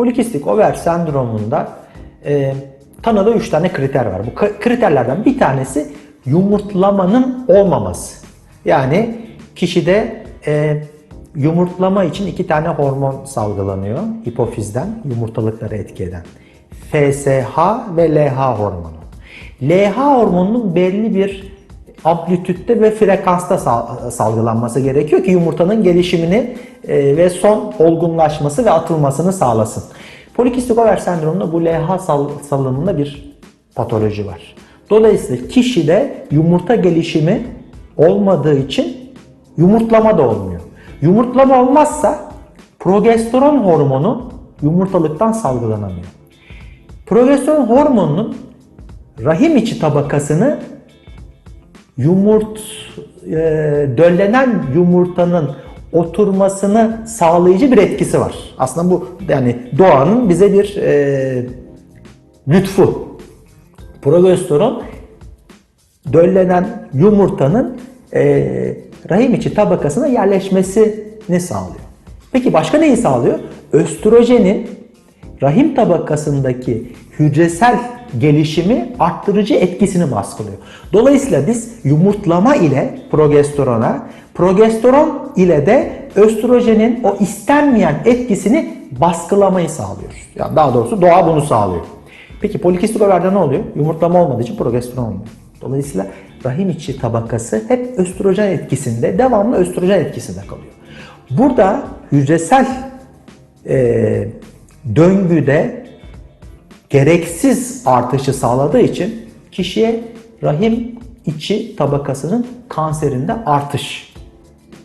Polikistik over sendromunda e, tanıdığı 3 tane kriter var. Bu kriterlerden bir tanesi yumurtlamanın olmaması. Yani kişide e, yumurtlama için iki tane hormon salgılanıyor hipofizden yumurtalıkları etki eden. FSH ve LH hormonu. LH hormonunun belli bir amplitütte ve frekansta sal- salgılanması gerekiyor ki yumurtanın gelişimini e, ve son olgunlaşması ve atılmasını sağlasın. Polikistik over sendromunda bu LH sal- salınımında bir patoloji var. Dolayısıyla kişide yumurta gelişimi olmadığı için yumurtlama da olmuyor. Yumurtlama olmazsa progesteron hormonu yumurtalıktan salgılanamıyor. Progesteron hormonunun rahim içi tabakasını yumurt e, döllenen yumurtanın oturmasını sağlayıcı bir etkisi var. Aslında bu yani doğanın bize bir e, lütfu. Progesteron döllenen yumurtanın e, rahim içi tabakasına yerleşmesini sağlıyor. Peki başka neyi sağlıyor? Östrojenin rahim tabakasındaki hücresel gelişimi arttırıcı etkisini baskılıyor. Dolayısıyla biz yumurtlama ile progesterona, progesteron ile de östrojenin o istenmeyen etkisini baskılamayı sağlıyoruz. Yani daha doğrusu doğa bunu sağlıyor. Peki polikistik overde ne oluyor? Yumurtlama olmadığı için progesteron olmuyor. Dolayısıyla rahim içi tabakası hep östrojen etkisinde, devamlı östrojen etkisinde kalıyor. Burada hücresel e, döngüde gereksiz artışı sağladığı için kişiye rahim içi tabakasının kanserinde artış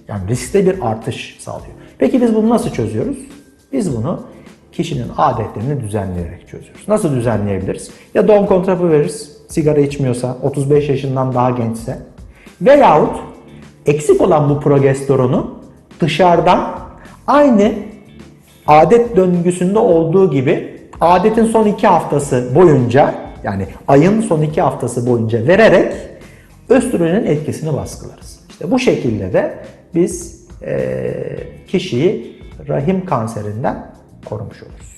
yani riskte bir artış sağlıyor. Peki biz bunu nasıl çözüyoruz? Biz bunu kişinin adetlerini düzenleyerek çözüyoruz. Nasıl düzenleyebiliriz? Ya doğum kontrapı veririz, sigara içmiyorsa, 35 yaşından daha gençse veyahut eksik olan bu progesteronu dışarıdan aynı adet döngüsünde olduğu gibi adetin son iki haftası boyunca yani ayın son iki haftası boyunca vererek östrojenin etkisini baskılarız. İşte bu şekilde de biz eee, kişiyi rahim kanserinden korumuş oluruz.